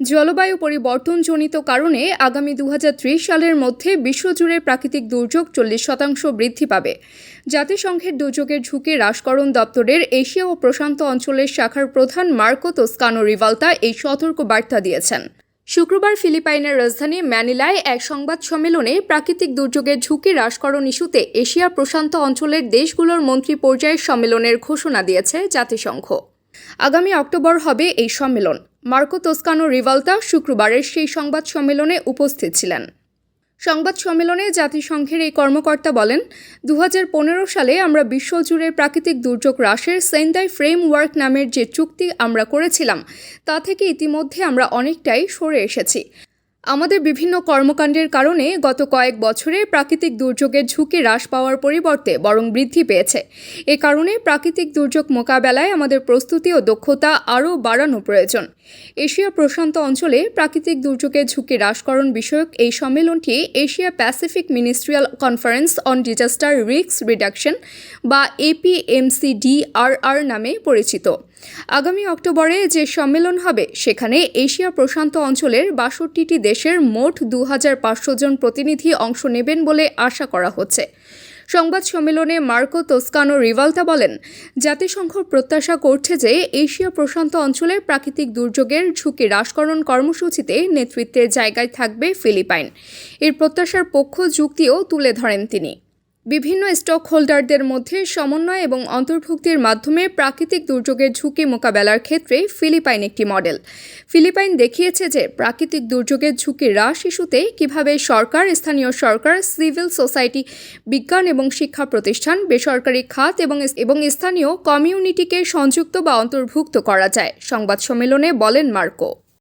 জলবায়ু পরিবর্তনজনিত কারণে আগামী দু হাজার ত্রিশ সালের মধ্যে বিশ্বজুড়ে প্রাকৃতিক দুর্যোগ চল্লিশ শতাংশ বৃদ্ধি পাবে। জাতিসংঘের দুর্যোগের ঝুঁকি হ্রাসকরণ দপ্তরের এশিয়া ও প্রশান্ত অঞ্চলের শাখার প্রধান মার্কো তোস্কানো রিভালতা এই সতর্ক বার্তা দিয়েছেন। শুক্রবার ফিলিপাইনের রাজধানী ম্যানিলায় এক সংবাদ সম্মেলনে প্রাকৃতিক দুর্যোগের ঝুঁকি হ্রাসকরণ ইস্যুতে এশিয়া প্রশান্ত অঞ্চলের দেশগুলোর মন্ত্রী পর্যায়ের সম্মেলনের ঘোষণা দিয়েছে জাতিসংঘ। আগামী অক্টোবর হবে এই সম্মেলন। মার্কো তোস্কানো রিভালতা শুক্রবারের সেই সংবাদ সম্মেলনে উপস্থিত ছিলেন। সংবাদ সম্মেলনে জাতিসংঘের এই কর্মকর্তা বলেন দু হাজার পনেরো সালে আমরা বিশ্বজুড়ে প্রাকৃতিক দুর্যোগ হ্রাসের সেন্দাই ফ্রেমওয়ার্ক নামের যে চুক্তি আমরা করেছিলাম, তা থেকে ইতিমধ্যে আমরা অনেকটাই সরে এসেছি। আমাদের বিভিন্ন কর্মকাণ্ডের কারণে গত কয়েক বছরে প্রাকৃতিক দুর্যোগের ঝুঁকি হ্রাস পাওয়ার পরিবর্তে বরং বৃদ্ধি পেয়েছে। এ কারণে প্রাকৃতিক দুর্যোগ মোকাবেলায় আমাদের প্রস্তুতি ও দক্ষতা আরও বাড়ানো প্রয়োজন। এশিয়া প্রশান্ত অঞ্চলে প্রাকৃতিক দুর্যোগের ঝুঁকি হ্রাসকরণ বিষয়ক এই সম্মেলনটি Asia Pacific ministerial conference on disaster risk reduction বা এপিএমসিডিআরআর নামে পরিচিত। আগামী অক্টোবরে যে সম্মেলন হবে, সেখানে এশিয়া প্রশান্ত অঞ্চলের বাষট্টিটি দেশের মোট দু হাজার পাঁচশো জন প্রতিনিধি অংশ নেবেন বলে আশা করা হচ্ছে। সংবাদ সম্মেলনে মার্কো তোস্কানো রিভালতা বলেন, জাতিসংঘ প্রত্যাশা করছে যে এশিয়া প্রশান্ত অঞ্চলের প্রাকৃতিক দুর্যোগের ঝুঁকি হ্রাসকরণ কর্মসূচিতে নেতৃত্বের জায়গায় থাকবে ফিলিপাইন। এর প্রত্যাশার পক্ষ যুক্তিও তুলে ধরেন তিনি। বিভিন্ন স্টক হোল্ডারদের মধ্যে সমন্বয় এবং অন্তর্ভুক্তির মাধ্যমে প্রাকৃতিক দুর্যোগের ঝুঁকি মোকাবেলার ক্ষেত্রে ফিলিপাইন একটি মডেল ফিলিপাইন দেখিয়েছে যে প্রাকৃতিক দুর্যোগের ঝুঁকি হ্রাস ইস্যুতে কীভাবে সরকার, স্থানীয় সরকার, সিভিল সোসাইটি, বিজ্ঞান এবং শিক্ষা প্রতিষ্ঠান, বেসরকারি খাত এবং এবং স্থানীয় কমিউনিটিকে সংযুক্ত বা অন্তর্ভুক্ত করা যায়। সংবাদ সম্মেলনে বলেন মার্কো।